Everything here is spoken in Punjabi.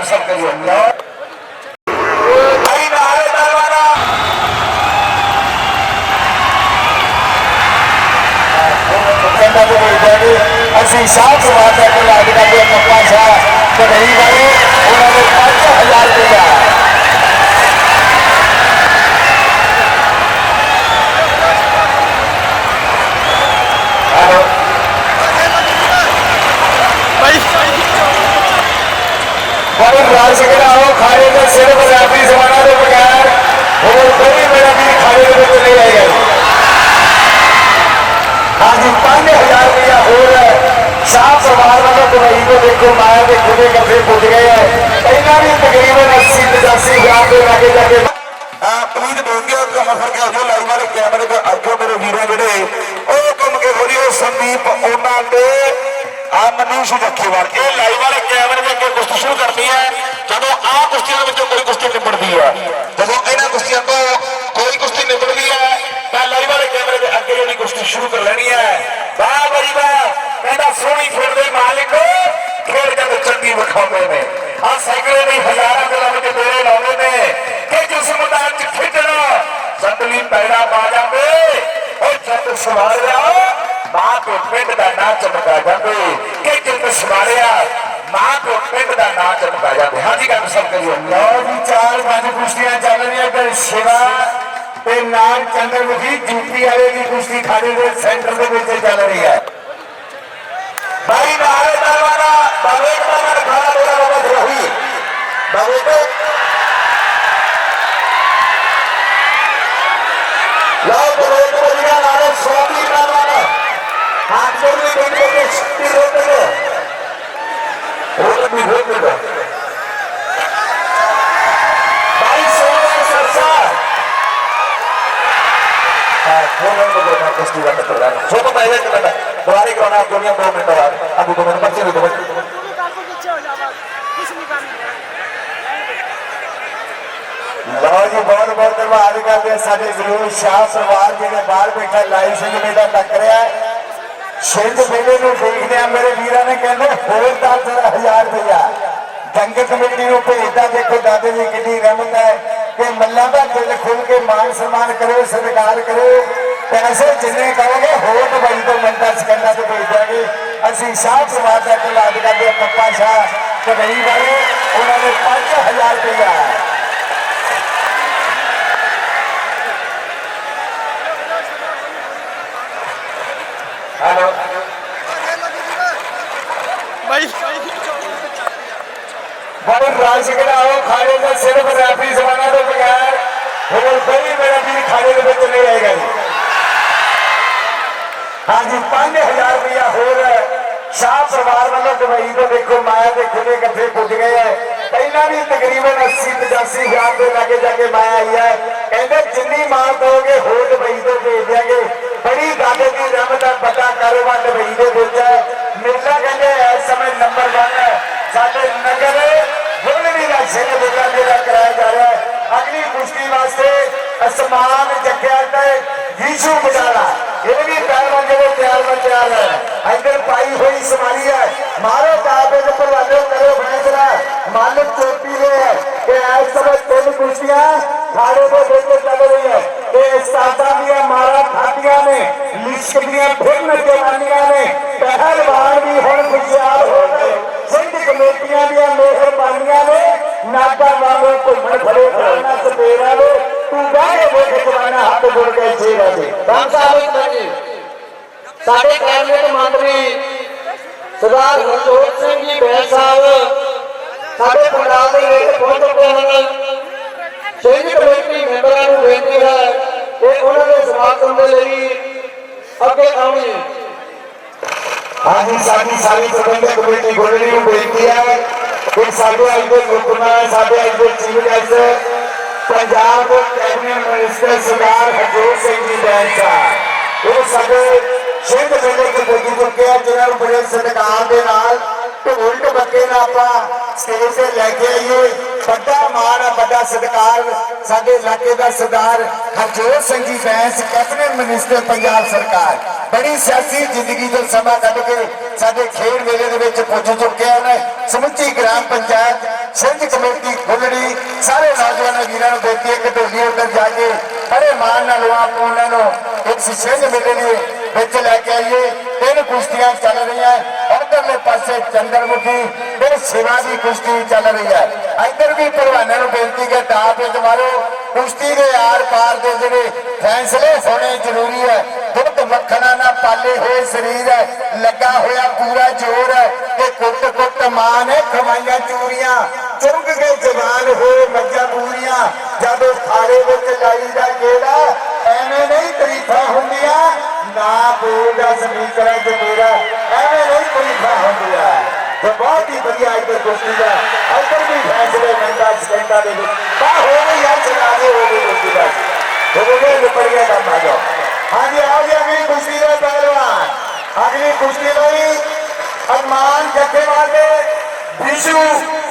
ਗੱਲ ਸਭ ਕਰੀਏ ਭਾਈ ਨਾਰੇ ਦਰਬਾਰਾ ਕਹਿੰਦਾ ਕਿ ਬੇਟਾ ਜੀ ਅਸੀਂ ਸਾਹ ਸਵਾਰ ਦਾ ਕੋਲ ਅੱਜ ਕੱਲ੍ਹ ਦੇ ਪੱਪਾ ਸ਼ਾਹ ਕਢਈ ਵਾਲੇ ਉਹਨਾਂ ਨੇ 5000 ਰੁਪਇਆ ਹੈਲੋ ਭਾਈ ਰਾਜ ਸਿੰਘਾ ਉਹ ਖਾੜੇ ਦੇ ਸਿਰ ਪੰਜਾਬੀ ਜ਼ਮਾਨਾ ਦੇ ਬਗੈਰ ਹੋਰ ਕੋਈ ਮੇਰਾ ਵੀ ਖਾੜੇ ਦੇ ਵਿੱਚ ਨਹੀਂ ਆਏਗਾ ਹਾਂਜੀ 5000 ਰੁਪਇਆ ਹੋਰ ਸ਼ਾਹ ਪਰਿਵਾਰ ਵੱਲੋਂ ਦੁਬਈ ਤੋਂ ਦੇਖੋ ਖੁਦੇ ਕੱਪੜੇ ਪੁੱਜ ਗਏ ਹੈ ਇਹਨਾਂ ਵੀ ਤਕਰੀਬਨ 80 85 ਹਜ਼ਾਰ ਦੇ ਲਾਗੇ ਜਾ ਕੇ ਪਲੀਜ਼ ਬੇਨਤੀ ਹੈ ਫੜ ਕੇ ਆਜੋ ਲਾਈਵ ਵਾਲੇ ਕੈਮਰੇ ਤੇ ਅੱਗੋਂ ਮੇਰੇ ਵੀਰਾਂ ਜਿਹੜੇ, ਉਹ ਕੰਮ ਕੇ ਖੋਲਿਓ ਸੰਦੀਪ, ਉਹਨਾਂ ਦੇ ਆ ਮਨੀਸ਼ ਜੱਖੀਵਾਲ। ਇਹ ਲਾਈਵ ਵਾਲੇ ਕੈਮਰੇ ਦੇ ਅੱਗੇ ਕੁਸ਼ਤੀ ਸ਼ੁਰੂ ਕਰਨੀ ਹੈ। ਜਦੋਂ ਆਹ ਕੁਸ਼ਤੀਆਂ ਦੇ ਵਿੱਚੋਂ ਕੋਈ ਕੁਸ਼ਤੀ ਨਿਬੜਦੀ ਹੈ। ਜਦੋਂ ਇਹਨਾਂ ਕੁਸ਼ਤੀਆਂ ਤੋਂ ਕੋਈ ਕੁਸ਼ਤੀ ਨਿਬੜਦੀ ਹੈ, ਤਾਂ ਲਾਈਵ ਵਾਲੇ ਕੈਮਰੇ ਦੇ ਅੱਗੇ ਜਿਹੜੀ ਕੁਸ਼ਤੀ ਸ਼ੁਰੂ ਕਰ ਲੈਣੀ ਹੈ। ਵਾਹ ਬਈ ਵਾਹ ਕਹਿੰਦਾ ਸੋਹਣੀ ਖੇਡ ਦੇ ਮਾਲਿਕ। ਜਦ ਵਿਖਾਉਂਦੇ ਨੇ। ਆ ਸਾਈਕਲੇ ਨਹੀਂ ਹਜ਼ਾਰਾਂ ਦਿਲਾਂ ਵਿੱਚ ਡੇਰੇ ਲਾਉਂਦੇ ਨੇ ਕਿ ਜਿਸ ਮੈਦਾਨ 'ਚ ਖੇਡਣਾ ਪੈੜਾ ਪਾ ਜਾਂਦੇ, ਉਹ ਜੱਟ ਸਵਾਰਿਆ, ਮਾਂ ਤੋਂ ਪਿੰਡ ਦਾ ਨਾਂ ਚਮਕਾ ਜਾਂਦੇ। ਕਿ ਜਿੱਤ ਸਵਾਰਿਆ, ਮਾਂ ਤੋਂ ਪਿੰਡ ਦਾ ਨਾਂ ਚਮਕਾ ਜਾਂਦੇ। ਹਾਂਜੀ, ਗੱਲ ਸਭ ਕਰੀਏ। ਲਓ ਜੀ, ਚਾਰ ਪੰਜ ਕੁਸ਼ਤੀਆਂ ਚੱਲ ਰਹੀਆਂ ਤੇ ਸ਼ਿਵਾ ਤੇ ਨਾਮ ਚੰਦਰਮੁਖੀ ਯੂਪੀ ਵਾਲੇ ਦੀ ਕੁਸ਼ਤੀ ਖਾੜੇ ਦੇ ਸੈਂਟਰ ਦੇ ਵਿੱਚ ਚੱਲ ਰਹੀ ਹੈ। ਲਓ ਬੋਲੇ ਬੋਲੀਆਂ ਨਾਲੇ ਸਵਾਤੀ ਲਓ ਜੀ, ਬਹੁਤ ਬਹੁਤ ਧੰਨਵਾਦ ਕਰਦੇ ਸਾਡੇ ਜ਼ਰੂਰ ਸ਼ਾਹ ਸਰਵਾਰ ਜਿਹੜੇ ਬਾਹਰ ਬੈਠਾ ਲਾਈਵ ਸਿੰਘ ਮੇਲਾ ਟੱਕ ਰਿਹਾ ਹੈ। ਮੇਲੇ ਨੂੰ ਦੇਖਦੇ ਆ ਮੇਰੇ ਵੀਰਾਂ ਨੇ ਕਹਿੰਦੇ ਹੋਰ 10000 ਰੁਪਇਆ। ਜੰਗ ਕਮੇਟੀ ਨੂੰ ਭੇਜਦਾ, ਦੇਖੋ ਦਾਦੇ ਦੀ ਕਿੰਨੀ ਰਹਿਮਤ ਹੈ ਕਿ ਮੱਲਾਂ ਦਾ ਦਿਲ ਖੁੱਲ ਕੇ ਮਾਨ ਸਨਮਾਨ ਕਰੋ ਸਤਿਕਾਰ ਕਰੋ ਪੈਸੇ ਜਿੰਨੇ ਕਰੋਗੇ ਹੋਰ ਦੁਬਈ ਤੋਂ ਮੰਡਾ ਸਕੰਡਾ ਤੇ ਭੇਜ ਦਿਆਂਗੇ। ਅਸੀਂ ਸ਼ਾਹ ਪਰਿਵਾਰ ਦਾ ਇਲਾਜ ਕਰਦੇ ਹਾਂ, ਪੱਪਾ ਸ਼ਾਹ ਕਢਈ ਵਾਲੇ, ਉਹਨਾਂ ਨੇ 5000 ਰੁਪਇਆ। ਬੜੇ ਰਾਜ ਸਿੰਘਾ ਉਹ ਦਾ ਸਿਰਫ ਰੈਫਰੀ ਜ਼ਮਾਨਾ ਤੋਂ ਬਗੈਰ ਹੋਰ ਕੋਈ ਮੇਰਾ ਵੀ ਖਾੜੇ ਦੇ ਵਿੱਚ ਨਹੀਂ ਆਏਗਾ ਜੀ। ਹਾਂਜੀ 5000 ਰੁਪਇਆ ਹੋਰ ਸ਼ਾਹ ਪਰਿਵਾਰ ਵੱਲੋਂ ਦੁਬਈ ਤੋਂ ਦੇਖੋ, ਮਾਇਆ ਦੇ ਖੁਦੇ ਕੱਥੇ ਪੁੱਜ ਗਏ ਹੈ ਪਹਿਲਾਂ ਵੀ ਤਕਰੀਬਨ 80 85 ਹਜ਼ਾਰ ਦੇ ਲਾਗੇ ਜਾ ਕੇ ਮਾਇਆ ਆਈ ਹੈ ਕਹਿੰਦੇ ਜਿੰਨੀ ਮਾਲ ਦੋਗੇ ਹੋਰ ਦੁਬਈ ਤੋਂ ਭੇਜ ਦਿਆਂਗੇ ਬੜੀ ਦਾਦੇ ਦੀ ਰਹਿਮਤ ਹੈ ਵੱਡਾ ਕਾਰੋਬਾਰ ਦੁਬਈ ਦੇ ਵਿੱਚ ਹੈ ਮੇਲਾ ਕਹਿੰਦੇ ਇਸ ਸਮੇਂ ਨੰਬਰ 1 ਹੈ ਸਾਡੇ ਨਗਰ ਬੁਲਵੀ ਦਾ ਸਿੰਘ ਮੇਲਾ ਜਿਹੜਾ ਕਰਾਇਆ ਜਾ ਰਿਹਾ ਹੈ ਅਗਲੀ ਕੁਸ਼ਤੀ ਵਾਸਤੇ ਅਸਮਾਨ ਜੱਗਿਆ ਤੇ ਯੀਸ਼ੂ ਬਜਾਲਾ ਇਹ ਵੀ ਪਹਿਲਵਾਨ ਜਿਹੜੇ ਤਿਆਰ ਬਣ ਤਿਆਰ ਹੈ ਇੱਧਰ ਪਾਈ ਹੋਈ ਸਮਾਰੀ ਹੈ। ਮਾਰੋ ਕਾਬੇ ਦੇ ਪਰਵਾਲੇ ਕਰੋ ਫੈਸਲਾ ਮਾਲਕ ਚੋਟੀ ਦੇ ਹੈ। ਕਿ ਇਸ ਸਮੇਂ ਤਿੰਨ ਕੁਰਸੀਆਂ ਖਾੜੇ ਦੇ ਵਿੱਚ ਚੱਲ ਰਹੀ ਹੈ ਤੇ ਉਸਤਾਦਾਂ ਦੀਆਂ ਮਾਰਾਂ ਖਾਤੀਆਂ ਨੇ। ਲਿਸ਼ਕ ਦੀਆਂ ਫਿਰ ਨੌਜਵਾਨੀਆਂ ਨੇ ਪਹਿਲਵਾਨ ਵੀ ਹੁਣ ਖੁਸ਼ਿਆਰ ਹੋ ਗਏ ਸਿੰਘ ਕਮੇਟੀਆਂ ਦੀਆਂ ਮਿਹਰਬਾਨੀਆਂ ਨੇ ਨਾਗਾ ਵਾਂਗੂ ਘੁੰਮਣ ਫੜੇ ਖਾਣਾ ਸਪੇਰਾ ਨੇ ਤੂੰ ਬਾਹਰ ਵੇਖ ਜਵਾਨਾ ਹੱਥ ਜੋੜ ਕੇ ਜੇਰਾ ਜੀ। ਸਾਡੇ ਕੈਬਨਿਟ ਮੰਤਰੀ ਸਰਦਾਰ ਹਰਜੋਤ ਸਿੰਘ ਜੀ, ਬੈਂਸ ਸਾਹਿਬ, ਸਾਡੇ ਪੰਡਾਲ ਦੇ ਵਿੱਚ ਪਹੁੰਚ ਚੁੱਕੇ ਹਨ। ਸਿੰਘ ਕਮੇਟੀ ਮੈਂਬਰਾਂ ਨੂੰ ਬੇਨਤੀ ਹੈ ਕਿ ਉਹਨਾਂ ਦੇ ਸਮਾਗਮ ਦੇ ਲਈ ਅੱਗੇ ਆਉਣ। ਹਾਂਜੀ, ਸਾਡੀ ਸਾਰੀ ਪ੍ਰਬੰਧਕ ਕਮੇਟੀ ਗੋਲੜੀ ਨੂੰ ਬੇਨਤੀ ਹੈ ਕਿ ਸਾਡੇ ਅੱਜ ਦੇ ਹੁਕਮਾ ਸਾਡੇ ਅੱਜ ਦੇ chief guest Punjab cabinet minister Sardar Harjot Singh ji Bains Sahib ਉਹ ਸਾਡੇ ਸਿੰਘ ਮੇਲੇ ਤੇ ਪਹੁੰਚ ਚੁੱਕੇ ਆ, ਜਿਨ੍ਹਾਂ ਨੂੰ ਬੜੇ ਸਤਿਕਾਰ ਦੇ ਨਾਲ ਢੋਲ ਢਬੱਕੇ ਨਾਲ ਆਪਾਂ ਸਟੇਜ ਤੇ ਲੈ ਕੇ ਆਈਏ। ਵੱਡਾ ਮਾਣ ਆ ਵੱਡਾ ਸਾਡੇ ਇਲਾਕੇ ਦਾ ਸਰਦਾਰ ਹਰਜੋਤ ਸਿੰਘ ਜੀ ਬੈਂਸ, ਕੈਬਨਿਟ ਮਿਨਿਸਟਰ ਪੰਜਾਬ ਸਰਕਾਰ। ਬੜੀ ਸਿਆਸੀ ਜ਼ਿੰਦਗੀ ਤੋਂ ਸਮਾਂ ਕੱਢ ਕੇ ਸਾਡੇ ਖੇਡ ਮੇਲੇ ਦੇ ਵਿੱਚ ਪੁੱਜ ਚੁੱਕੇ ਹਨ ਸਮੁੱਚੀ ਗ੍ਰਾਮ ਪੰਚਾਇਤ ਸਿੰਘ ਕਮੇਟੀ ਖੁੱਲਣੀ ਸਾਰੇ ਨੌਜਵਾਨਾਂ ਵੀਰਾਂ ਨੂੰ ਬੇਨਤੀ ਹੈ ਕਿ ਢੋਲੀ ਉੱਤੇ ਜਾ ਕੇ ਬੜੇ ਮਾਣ ਨਾਲ ਉਹ ਆਪ ਉਹਨਾਂ ਨੂੰ ਇੱਕ ਸਿੰਘ ਮੇਲੇ ਦੇ ਵਿੱਚ ਲੈ ਕੇ ਆਈਏ। ਤਿੰਨ ਕੁਸ਼ਤੀਆਂ ਚੱਲ ਰਹੀਆਂ। ਉਧਰਲੇ ਪਾਸੇ ਚੰਦਰਮੁਖੀ ਤੇ ਸਿਵਾ ਦੀ ਕੁਸ਼ਤੀ ਚੱਲ ਰਹੀ ਹੈ। ਇੱਧਰ ਵੀ ਪਹਿਲਵਾਨਾਂ ਨੂੰ ਬੇਨਤੀ ਹੈ, ਟਾਪ ਵਿੱਚ ਮਾਰੋ। ਕੁਸ਼ਤੀ ਦੇ ਆਰ ਪਾਰ ਦੇ ਜਿਹੜੇ ਫੈਸਲੇ ਹੋਣੇ ਜ਼ਰੂਰੀ ਹੈ। ਦੁੱਧ ਮੱਖਣਾ ਨਾ ਪਾਲੇ ਹੋਏ ਸਰੀਰ ਹੈ। ਲੱਗਾ ਹੋਇਆ ਪੂਰਾ ਜ਼ੋਰ ਹੈ ਕਿ ਕੁੱਟ ਕੁੱਟ ਮਾਂ ਨੇ ਖਵਾਈਆਂ ਚੂਰੀਆਂ। ਚੁੰਗ ਕੇ ਜਵਾਨ ਹੋਏ ਮੱਝਾਂ ਪੂਰੀਆਂ। ਜਦੋਂ ਖਾੜੇ ਵਿੱਚ ਲਾਈਦਾ ਕਿਹੜਾ ਐਵੇਂ ਨਹੀਂ ਤਰੀਫਾਂ ਹੁੰਦੀਆਂ। ਨਾ ਬੋਲਦਾ ਸਮੀਕਰਨ ਤੇ ਮੇਰਾ ਐਵੇਂ ਨਹੀਂ ਤਰੀਫਾਂ ਹੁੰਦੀਆਂ ਤੇ ਬਹੁਤ ਹੀ ਵਧੀਆ ਇੱਧਰ ਕੁਸ਼ਤੀ ਦਾ ਇੱਧਰ ਵੀ ਫੈਸਲੇ ਮਿੰਟਾਂ ਸਕਿੰਟਾਂ ਦੇ ਵਿੱਚ ਤਾਂ ਹੋ ਗਈ ਯਾਰ ਚਲਾ ਹੋ ਗਈ ਕੁਸ਼ਤੀ ਦਾ ਹੋ ਗਏ ਨਿਪਟ ਗਿਆ ਕੰਮ ਆ ਜਾਓ ਹਾਂਜੀ ਆ ਜੀ ਅਗਲੀ ਕੁਸ਼ਤੀ ਦਾ ਪਹਿਲਵਾਨ ਅਗਲੀ ਕੁਸ਼ਤੀ ਲਈ ਅਰਮਾਨ ਜੱਥੇ ਵਾਲੇ ਵਿਸ਼ੂ